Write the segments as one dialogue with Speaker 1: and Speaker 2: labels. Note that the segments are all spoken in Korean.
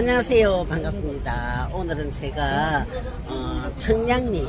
Speaker 1: 안녕하세요. 반갑습니다. 오늘은 제가 어, 청량리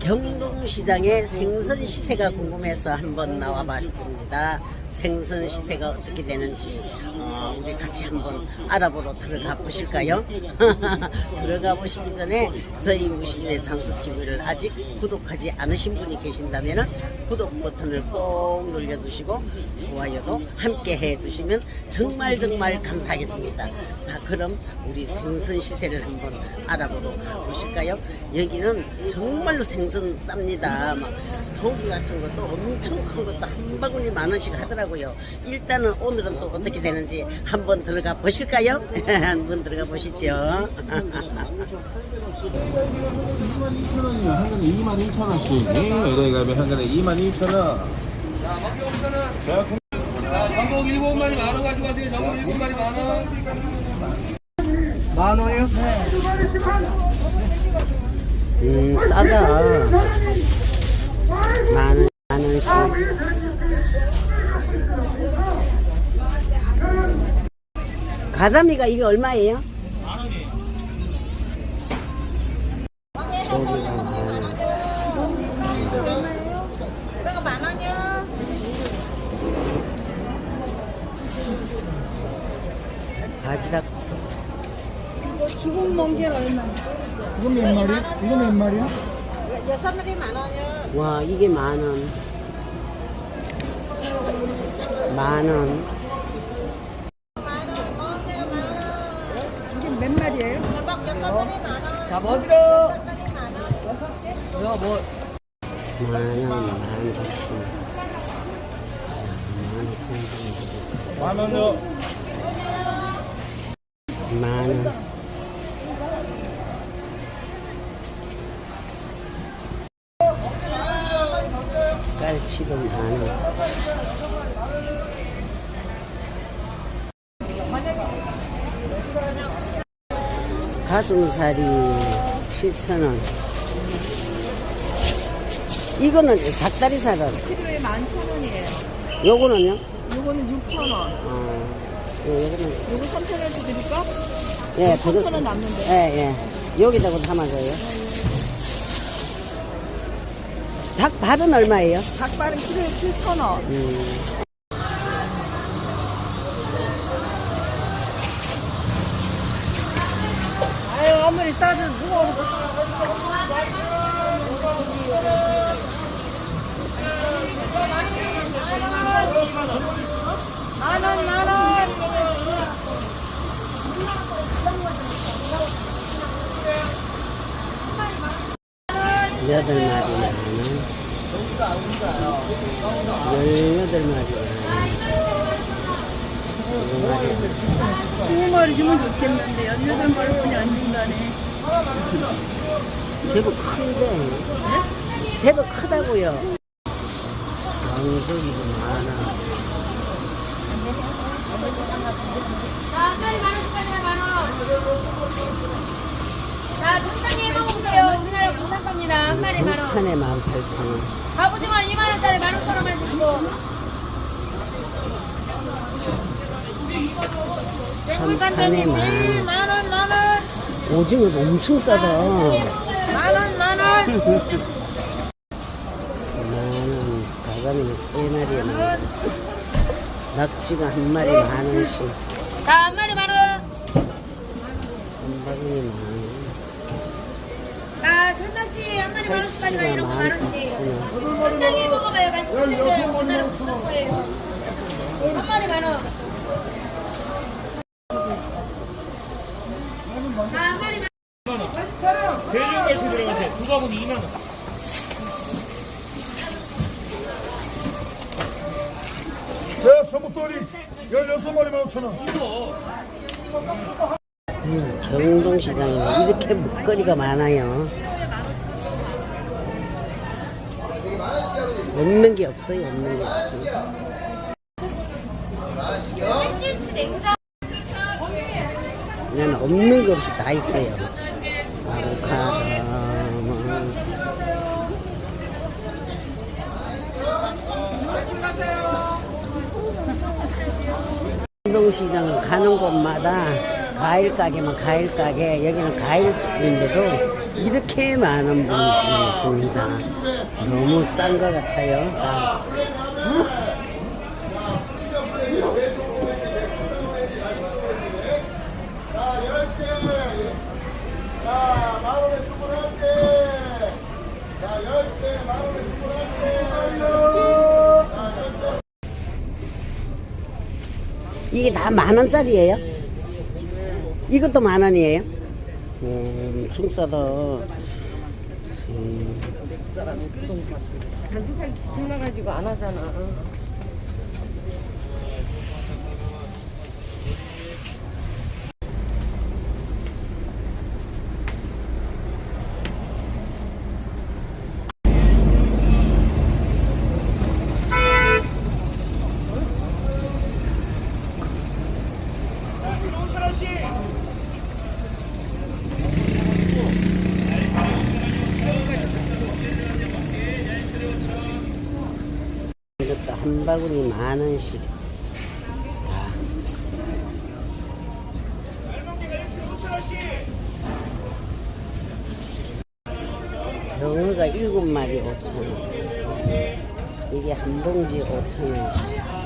Speaker 1: 경동시장의 생선 시세가 궁금해서 한번 나와 봤습니다. 생선 시세가 어떻게 되는지 어, 우리 같이 한번 알아보러 들어가 보실까요? 들어가 보시기 전에 저희 무식인의 장수TV를 아직 구독하지 않으신 분이 계신다면 구독 버튼을 꼭 눌러주시고 좋아요도 함께 해주시면 정말 정말 감사하겠습니다. 자 그럼 우리 생선 시세를 한번 알아보러 가보실까요? 여기는 정말로 생선 쌉니다. 막 소기 같은 것도 엄청 큰 것도 한 바구니 만 원씩 하더라고요. 일단은 오늘은 또 어떻게 되는지 한번 들어가 보실까요? 한번 들어가 보시죠.
Speaker 2: 22,000원이요. 한 근에 22,000원씩. LA 가면 한 근에 22,000원.
Speaker 3: 전복 일곱 마리 만원 가져가세요. 전복 일곱 마리 만 원.
Speaker 1: 음 싸다. 만 원, 만 원씩. 가자미가 이게 얼마예요?
Speaker 4: 기본 멍게 얼마?
Speaker 5: 이거 몇 마리? 이거 몇 마리야?
Speaker 4: 여섯 마리 만 원이요.
Speaker 1: 와 이게 만 원. 만 원.
Speaker 4: 만 원, 멍게 만 원.
Speaker 5: 이게 몇 마리예요?
Speaker 4: 대박 여섯 마리 만 원.
Speaker 3: 자, 뭐 드려?
Speaker 4: 여섯 마리 만 원.
Speaker 3: 이거
Speaker 1: 뭐만 원, 만 좋지.
Speaker 2: 만 원요.
Speaker 1: 만 원. 깔치도 만 원. 가슴살이 7,000원. 이거는 닭다리살은
Speaker 5: 키로에 11,000원이에요.
Speaker 1: 요거는요?
Speaker 5: 요거는 6,000원.
Speaker 1: 어, 요거는
Speaker 5: 요거 3,000원치 드릴까?
Speaker 1: 예,
Speaker 5: 3,000원 남는데.
Speaker 1: 예, 예. 여기다가 담아줘요. 닭 발은 얼마예요?
Speaker 5: 닭발은 키로에 7,000원.
Speaker 1: 음,
Speaker 5: 어머니 따뜻 누가 만 원, 만 원.
Speaker 1: 여덟 마리. 열여덟 마리 만 원.
Speaker 5: 스무 마리 주면 좋겠는데, 18마리뿐이 안 준다네.
Speaker 1: 제법 큰데. 제법 크다고요. 양고기도 많아.
Speaker 4: 한 마리 만 원짜리 만 원. 자, 동상에 먹어보세요. 우리나라 공산입니다. 한 마리 만 원.
Speaker 1: 한판에 만 팔천 원.
Speaker 4: 갑오징어 2만 원짜리 만 오천 원만 주시고.
Speaker 1: 한판에 만 원.
Speaker 4: 만 원, 만 원.
Speaker 1: 오징어도 엄청 싸다.
Speaker 4: 만 원, 만 원.
Speaker 1: 만원, 가자미는 세 마리에 만 원. 낙지가 한 마리 만 원씩.
Speaker 4: 자, 한 마리 만 원.
Speaker 1: 한 바구니 만 원.
Speaker 4: 자, 산낙지 한 마리 만 원씩 가져가
Speaker 1: 팔치가
Speaker 4: 이런
Speaker 1: 거만만
Speaker 4: 원씩.
Speaker 1: 원.
Speaker 4: 한장에 먹어봐요. 맛있거든요. 오늘은 무슨 거예요? 한 마리 만 원. 자, 한 마리 만
Speaker 3: 대중에서 들어가세요. 두 바구니 2만 원.
Speaker 5: 네, 전복돌이 16마리 15,000원.
Speaker 1: 음, 경동 시장에 이렇게 먹거리가 많아요. 없는 게 없어요, 없는 게 없어요. 그냥 없는 거 없이 다 있어요. 아보카도, 뭐. 경동시장 가는 곳마다 과일 가게면 과일 가게 여기는 과일집인데도 이렇게 많은 분이 있습니다. 너무 싼 것 같아요. 다. 이게 다 만 원짜리예요? 이것도 만 원이에요? 음, 엄청 싸다. 음,
Speaker 5: 잘라가지고 안 하잖아.
Speaker 1: 이것도 한 바구니 만 원씩. 병어가 일곱 마리 오천 원. 이게 한 봉지 오천 원씩.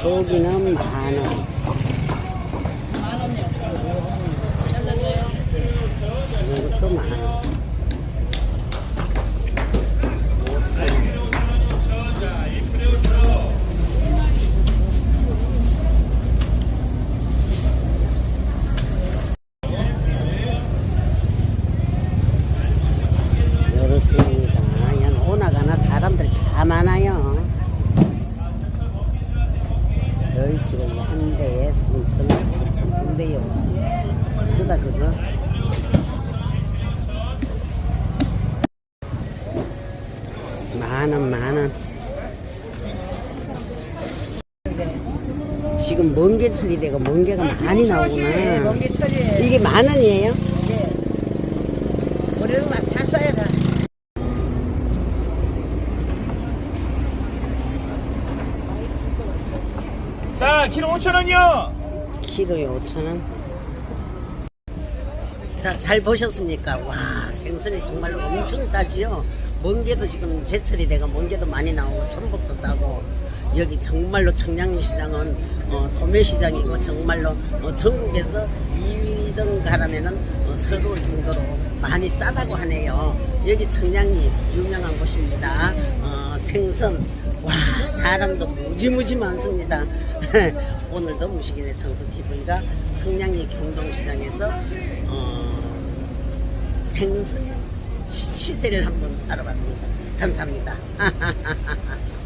Speaker 1: 소기는 만 원. 이것도 만 원. 오천 원. 그렇습니다. 연 오나가나 사람들이 다 많아요. 멸치가 이한 대에 3천 원, 5천 원, 두 대에 5천 원. 쓰다 그죠? 만 원, 만 원. 지금 멍게 처리되고 멍게가 많이 나오구나.
Speaker 4: 멍게 처리해.
Speaker 1: 이게 만 원이에요?
Speaker 4: 우리는 막다 써야 돼.
Speaker 3: 자, 키로 5,000원이요.
Speaker 1: 키로에 5천 원. 자, 잘 보셨습니까? 와, 생선이 정말로 엄청 싸지요. 멍게도 지금 제철이 돼가 멍게도 많이 나오고 천복도 싸고 여기 정말로 청량리 시장은 어, 도매 시장이고 정말로 어, 전국에서 2위등 가라면은 어, 서러울 정도로 많이 싸다고 하네요. 여기 청량리 유명한 곳입니다. 어, 생선 와 사람도 무지무지 많습니다. 오늘도 무식인의 당수 TV가 청량리 경동시장에서 어, 생선 시- 시세를 한번 알아봤습니다. 감사합니다.